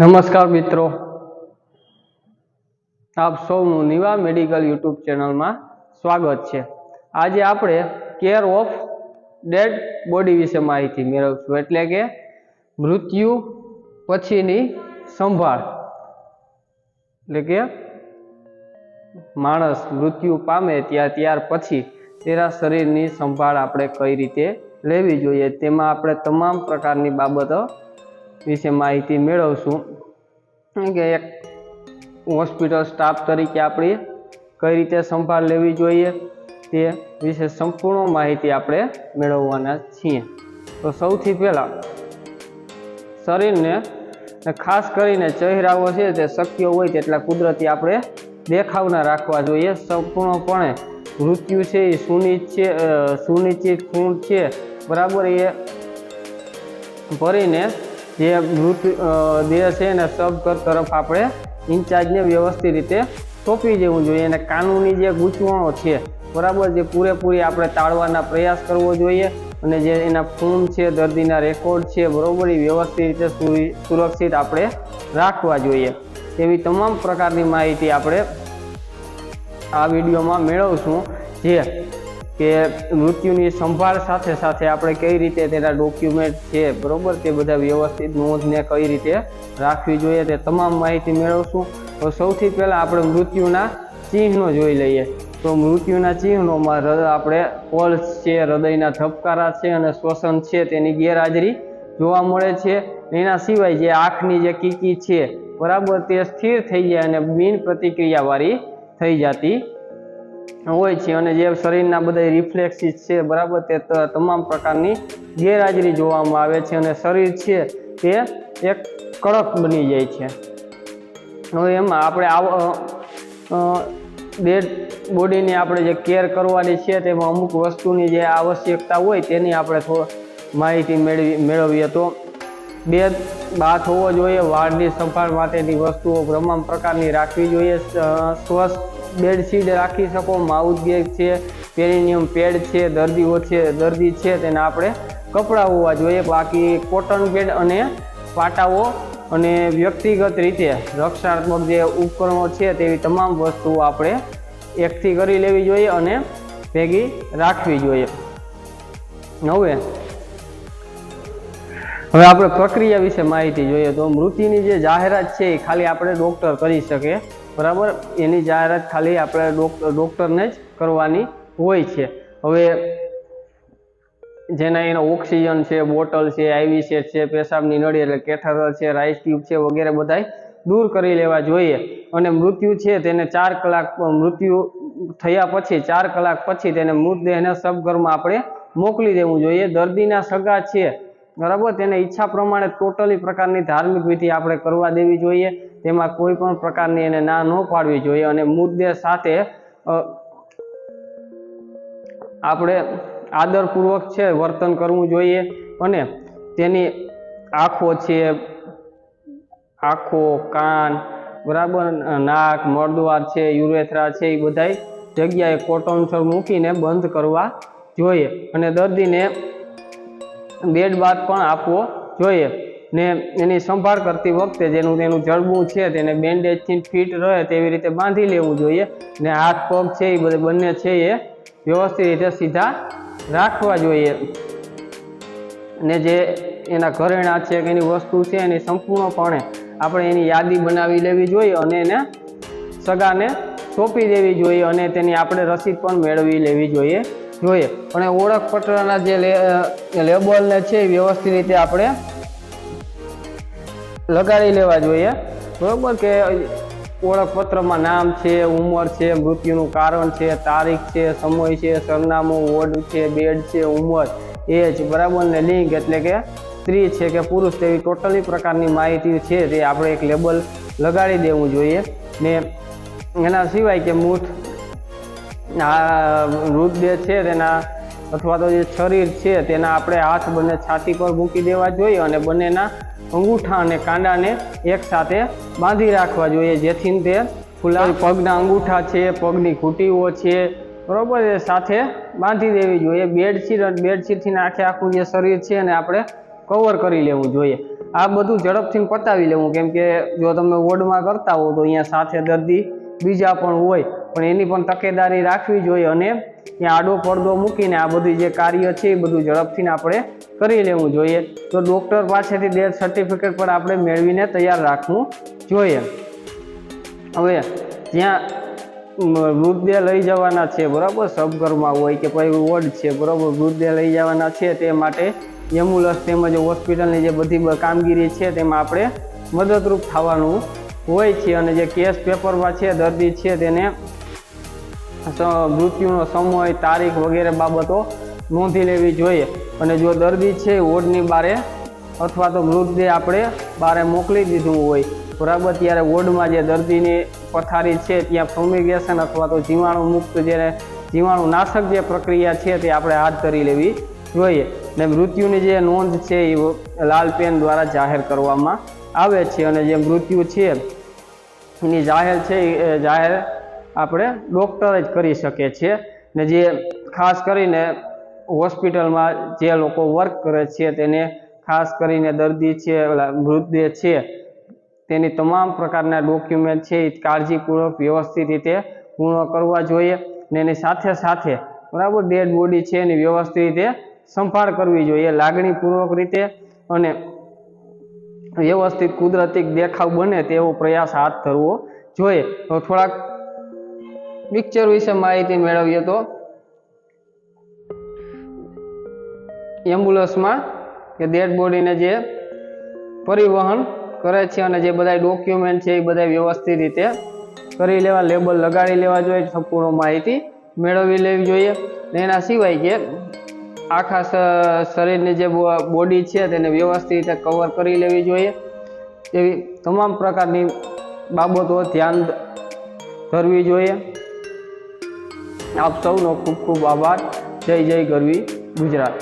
નમસ્કાર મિત્રો. આપ સૌનું નિવા મેડિકલ યુટ્યુબ ચેનલમાં સ્વાગત છે. આજે આપણે કેર ઓફ ડેડ બોડી વિશે માહિતી મેળવશું. એટલે કે મૃત્યુ પછીની સંભાળ. એટલે કે માણસ મૃત્યુ પામે ત્યાં, ત્યાર પછી તેના શરીરની સંભાળ આપણે કઈ રીતે લેવી જોઈએ, તેમાં આપણે તમામ પ્રકારની બાબતો વિશે માહિતી મેળવશું. કે એક હોસ્પિટલ સ્ટાફ તરીકે આપણી કઈ રીતે સંભાળ લેવી જોઈએ તે વિશે સંપૂર્ણ માહિતી આપણે મેળવવાના છીએ. તો સૌથી પહેલાં શરીરને ખાસ કરીને ચહેરાઓ છે તે શક્ય હોય તેટલા કુદરતી આપણે દેખાવના રાખવા જોઈએ. સંપૂર્ણપણે મૃત્યુ છે એ સુનિશ્ચિત સુનિશ્ચિત ખૂણ છે. બરાબર એ ભરીને જે મૃત દેહ છે એને સબ તરફ આપણે ઇન્ચાર્જને વ્યવસ્થિત રીતે સોંપી દેવું જોઈએ. અને કાનૂની જે ગૂંચવણો છે, બરાબર, જે પૂરેપૂરી આપણે ટાળવાના પ્રયાસ કરવો જોઈએ અને જે એના ફોન છે, દર્દીના રેકોર્ડ છે, બરાબર એ વ્યવસ્થિત રીતે સુરી- સુરક્ષિત આપણે રાખવા જોઈએ. તેવી તમામ પ્રકારની માહિતી આપણે આ વિડીયોમાં મેળવશું. જે કે મૃત્યુની સંભાળ સાથે સાથે આપણે કઈ રીતે તેના ડોક્યુમેન્ટ છે, બરોબર? તે બધા વ્યવસ્થિત નોંધને કઈ રીતે રાખવી જોઈએ તે તમામ માહિતી મેળવશું. તો સૌથી પહેલાં આપણે મૃત્યુના ચિહ્નો જોઈ લઈએ. તો મૃત્યુના ચિહ્નોમાં આપણે પલ્સ છે, હૃદયના ધબકારા છે અને શ્વસન છે તેની ગેરહાજરી જોવા મળે છે. એના સિવાય જે આંખની જે કીકી છે, બરાબર તે સ્થિર થઈ જાય અને બિન પ્રતિક્રિયાવાળી થઈ જતી હોય છે અને જે શરીરના બધા રિફ્લેક્સિસ છે, બરાબર? તે તમામ પ્રકારની ગેરહાજરી જોવામાં આવે છે અને શરીર છે તે એક કડક બની જાય છે. હવે એમાં આપણે આવ ડેડ બોડીની આપણે જે કેર કરવાની છે, તેમાં અમુક વસ્તુની જે આવશ્યકતા હોય તેની આપણે થોડો માહિતી મેળવી, મેળવીએ તો બે બાથ હોવો જોઈએ, વાળની સંભાળ માટેની વસ્તુઓ, તમામ પ્રકારની રાખવી જોઈએ સ્વસ્થ બેડશીટ રાખી શકો, માઉથ બેગ છે, પેરિનિયમ પેડ છે, દર્દીઓ છે, દર્દી છે, તેના આપણે કપડાં હોવા જોઈએ. બાકી કોટન પેડ અને પાટાઓ અને વ્યક્તિગત રીતે રક્ષણાત્મક જે ઉપકરણો છે તેવી તમામ વસ્તુઓ આપણે એકઠી કરી લેવી જોઈએ અને ભેગી રાખવી જોઈએ. હવે હવે આપણે પ્રક્રિયા વિશે માહિતી જોઈએ તો મૃત્યુની જે જાહેરાત છે એ ખાલી આપણે ડૉક્ટર કરી શકે બરાબર? એની જાહેરાત ખાલી આપણે ડોક- ડૉક્ટરને જ કરવાની હોય છે. હવે જેના એનો ઓક્સિજન છે, બોટલ છે આઈવી સેટ છે, પેશાબની નળી એટલે કેથેટર છે, રાઈસ ટ્યુબ છે વગેરે બધાય દૂર કરી લેવા જોઈએ. અને મૃત્યુ છે તેને ચાર કલાક મૃત્યુ થયા પછી, ચાર કલાક પછી તેને મૃતદેહને સબઘરમાં આપણે મોકલી દેવું જોઈએ. દર્દીના સગા છે, બરાબર? તેને ઈચ્છા પ્રમાણે ટોટલી પ્રકારની ધાર્મિક વિધિ આપણે કરવા દેવી જોઈએ. તેમાં કોઈ પણ પ્રકારની એને ના ન પાડવી જોઈએ અને મુદ્દે સાથે આપણે આદરપૂર્વક છે વર્તન કરવું જોઈએ અને તેની આંખો છે, આંખો, કાન, બરાબર, નાક મળદ્વાર છે, યુરેથરા છે, એ બધાય જગ્યાએ કોટનસર મૂકીને બંધ કરવા જોઈએ અને દર્દીને બેડ બાથ પણ આપવો જોઈએ. ને એની સંભાળ કરતી વખતે જેનું તેનું જડબું છે તેને બેન્ડેજથી ફિટ રહે તેવી રીતે બાંધી લેવું જોઈએ ને હાથ, પગ છે એ બધે બંને છે એ વ્યવસ્થિત રીતે સીધા રાખવા જોઈએ. ને જે એના ઘરેણાં છે કે એની વસ્તુ છે એની સંપૂર્ણપણે આપણે એની યાદી બનાવી લેવી જોઈએ અને એને સગાને સોંપી દેવી જોઈએ અને તેની આપણે રસીદ પણ મેળવી લેવી જોઈએ જોઈએ. અને ઓળખપત્રના જે લેબલને છે એ વ્યવસ્થિત રીતે આપણે લગાડી લેવા જોઈએ. બરોબર કે ઓળખપત્રમાં નામ છે, ઉંમર છે, મૃત્યુનું કારણ છે, તારીખ છે, સમય છે, સરનામું, વોર્ડ છે, બેડ છે, ઉંમર, એજ, બરાબર ને લિંગ એટલે કે સ્ત્રી છે કે પુરુષ તેવી ટોટલી પ્રકારની માહિતી છે તે આપણે એક લેબલ લગાડી દેવું જોઈએ. ને એના સિવાય કે મૂઠ, આ મૃતદેહ છે તેના અથવા તો જે શરીર છે તેના આપણે હાથ બંને છાતી પર મૂકી દેવા જોઈએ અને બંનેના અંગૂઠા અને કાંડાને એકસાથે બાંધી રાખવા જોઈએ. જેથી તે ફૂલા પગના અંગૂઠા છે, પગની ઘૂંટીઓ છે, બરાબર એ સાથે બાંધી દેવી જોઈએ. બેડશીટ અને બેડશીટથી આખે આખું જે શરીર છે એને આપણે કવર કરી લેવું જોઈએ. આ બધું ઝડપથી પતાવી લેવું. કેમ કે જો તમે વોર્ડમાં કરતા હો તો અહીંયા સાથે દર્દી બીજા પણ હોય, પણ એની પણ તકેદારી રાખવી જોઈએ અને ત્યાં આડો પડદો મૂકીને આ બધું જે કાર્ય છે એ બધું ઝડપથી આપણે કરી લેવું જોઈએ. તો ડૉક્ટર પાસેથી ડેથ સર્ટિફિકેટ પણ આપણે મેળવીને તૈયાર રાખવું જોઈએ. હવે જ્યાં મૃતદેહ લઈ જવાના છે, બરાબર? સબઘરમાં હોય કે પછી વોર્ડ છે, બરાબર? મૃતદેહ લઈ જવાના છે, તે માટે એમ્બ્યુલન્સ તેમજ હોસ્પિટલની જે બધી કામગીરી છે, તેમાં આપણે મદદરૂપ થવાનું હોય છે. અને જે કેસ પેપરમાં છે, દર્દી છે, તેને મૃત્યુનો સમય, તારીખ વગેરે બાબતો નોંધી લેવી જોઈએ. અને જો દર્દી છે વોર્ડની બારે, અથવા તો મૃતદેહ આપણે બારે મોકલી દીધું હોય, બરાબર, ત્યારે વોર્ડમાં જે દર્દીની પથારી છે, ત્યાં ફ્યુમિગેશન અથવા તો જીવાણુ મુક્ત જે જીવાણુ નાશક જે પ્રક્રિયા છે, તે આપણે હાથ ધરી લેવી જોઈએ. ને મૃત્યુની જે નોંધ છે, એ લાલ પેન દ્વારા જાહેર કરવામાં આવે છે. અને જે મૃત્યુ છે, એની જાહેર છે, એ જાહેર આપણે ડૉક્ટર જ કરી શકે છે ને જે ખાસ કરીને હોસ્પિટલમાં જે લોકો વર્ક કરે છે, તેને ખાસ કરીને દર્દી છે મૃતદેહ છે, તેની તમામ પ્રકારના ડોક્યુમેન્ટ છે, એ કાળજીપૂર્વક વ્યવસ્થિત રીતે પૂર્ણ કરવા જોઈએ. ને એની સાથે સાથે બરાબર ડેડ બોડી છે, એની વ્યવસ્થિત રીતે સંભાળ કરવી જોઈએ, લાગણીપૂર્વક રીતે અને વ્યવસ્થિત કુદરતી દેખાવ બને તેવો પ્રયાસ હાથ ધરવો જોઈએ. તો થોડાક પિક્ચર વિશે માહિતી મેળવીએ તો એમ્બ્યુલન્સમાં કે ડેડ બોડીને જે પરિવહન કરે છે અને જે બધા ડોક્યુમેન્ટ છે એ બધા વ્યવસ્થિત રીતે કરી લેવા, લેબલ લગાડી લેવા જોઈએ, સંપૂર્ણ માહિતી મેળવી લેવી જોઈએ. ને એના સિવાય કે આખા શરીરની જે બોડી છે તેને વ્યવસ્થિત રીતે કવર કરી લેવી જોઈએ. એવી તમામ પ્રકારની બાબતો ધ્યાન ધરવી જોઈએ. આપ સૌનો ખૂબ ખૂબ આભાર. જય જય ગરવી ગુજરાત.